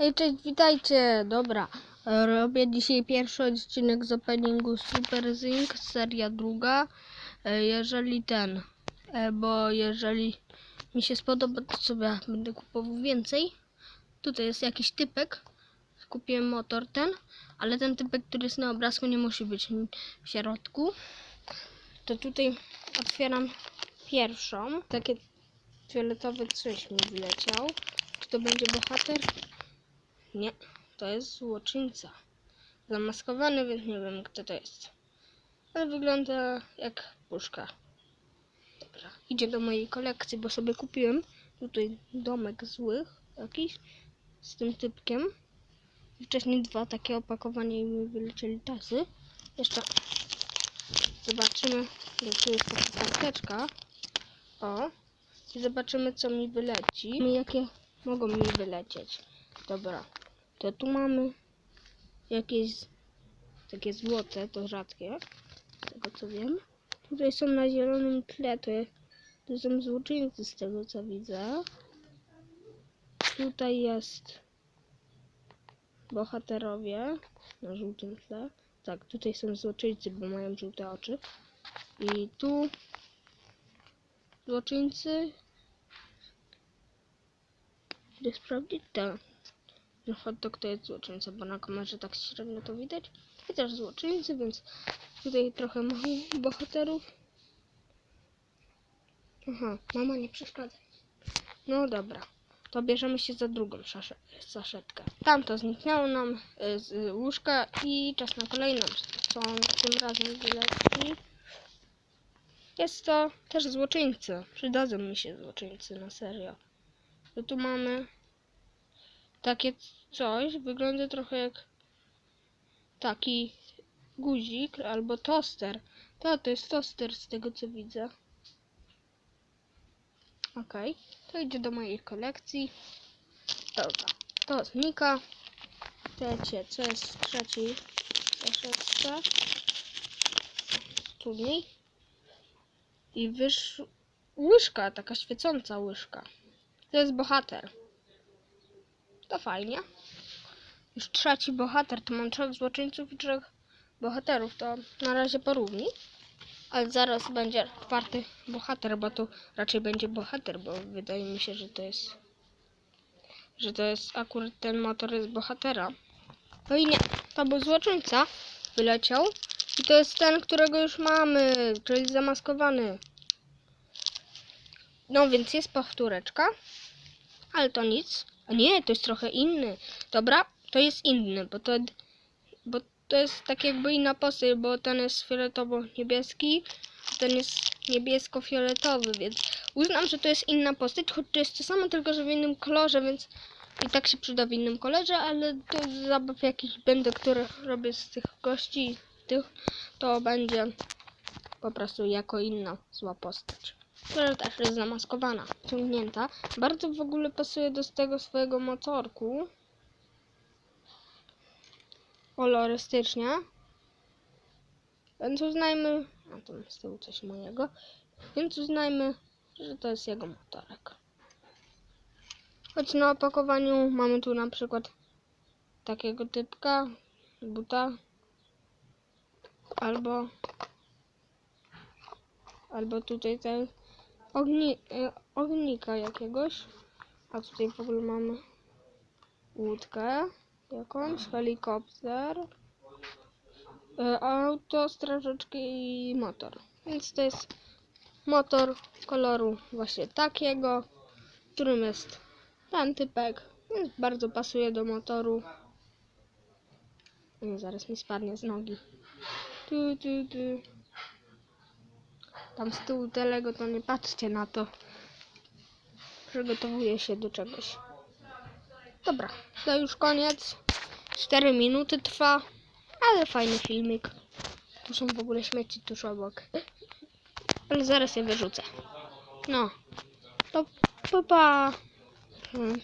Hej, cześć, witajcie! Dobra, e, robię dzisiaj pierwszy odcinek z openingu Super Zinc, seria druga. E, Jeżeli ten, e, bo jeżeli mi się spodoba, to sobie będę kupował więcej. Tutaj jest jakiś typek, kupiłem motor ten, ale ten typek, który jest na obrazku nie musi być w środku. To tutaj otwieram pierwszą, takie fioletowy coś mi wleciał. Czy to będzie bohater? Nie, to jest złoczyńca. Zamaskowany, więc nie wiem kto to jest. Ale wygląda jak puszka. Dobra, idzie do mojej kolekcji, bo sobie kupiłem tutaj domek złych jakiś z tym typkiem. Wcześniej dwa takie opakowania i mi wylecieli tasy. Jeszcze zobaczymy, jak tu jest taka karteczka. O, i zobaczymy co mi wyleci. I jakie mogą mi wylecieć. Dobra, to tu mamy jakieś takie złote, to rzadkie, z tego co wiem. Tutaj są na zielonym tle, to, to są złoczyńcy z tego co widzę. Tutaj jest bohaterowie na żółtym tle. Tak, tutaj są złoczyńcy, bo mają żółte oczy. I tu złoczyńcy. Idę sprawdzić? Tak. Że hot dog to jest złoczyńca, bo na kamerze tak średnio to widać. Też złoczyńcy, więc tutaj trochę mamy bohaterów. Aha, mama nie przeszkadza. No dobra, to bierzemy się za drugą saszetkę. Tamto zniknęło nam y, z łóżka i czas na kolejną. Są tym razem bilety. Jest to też złoczyńcy. Przydadzą mi się złoczyńcy, na serio. To tu mamy takie coś. Wygląda trochę jak taki guzik albo toster. To, to jest toster z tego co widzę. Okej, to idzie do mojej kolekcji. Dobra, to znika. Wiecie, co jest w trzeciej saszetce. Studni. I wysz... łyżka, taka świecąca łyżka. To jest bohater. To fajnie. Już trzeci bohater, to mam trzech złoczyńców i trzech bohaterów, to na razie porówni. Ale zaraz będzie czwarty bohater, bo tu raczej będzie bohater, bo wydaje mi się, że to jest że to jest akurat ten motor jest bohatera. No i nie, to był złoczyńca, wyleciał. I to jest ten, którego już mamy, czyli zamaskowany. No więc jest powtóreczka, ale to nic. A nie, to jest trochę inny. Dobra, to jest inny, bo to, bo to jest tak jakby inna postać, bo ten jest fioletowo-niebieski, ten jest niebiesko-fioletowy, więc uznam, że to jest inna postać, choć to jest to samo, tylko że w innym kolorze, więc i tak się przyda w innym kolorze, ale to zabaw jakichś będę, które robię z tych gości, tych, to będzie po prostu jako inna zła postać. Która też jest zamaskowana, ciągnięta. Bardzo w ogóle pasuje do tego swojego motorku. Kolorystycznie. Więc uznajmy... A tam z tyłu coś mojego. Więc uznajmy, że to jest jego motorek. Choć na opakowaniu mamy tu na przykład takiego typka, buta, albo albo tutaj ten ogni, e, ognika jakiegoś, a tutaj w ogóle mamy łódkę jakąś, helikopter, e, auto, strażaczki i motor. Więc to jest motor koloru właśnie takiego, którym jest ten typek, więc bardzo pasuje do motoru. Nie, zaraz mi spadnie z nogi. Tu, tu, tu. Tam z tyłu telego to nie patrzcie na to. Przygotowuję się do czegoś. Dobra, to już koniec. 4 minuty trwa, ale fajny filmik. Tu są w ogóle śmieci tuż obok. Ale zaraz je wyrzucę. No, to pa pa. Hmm.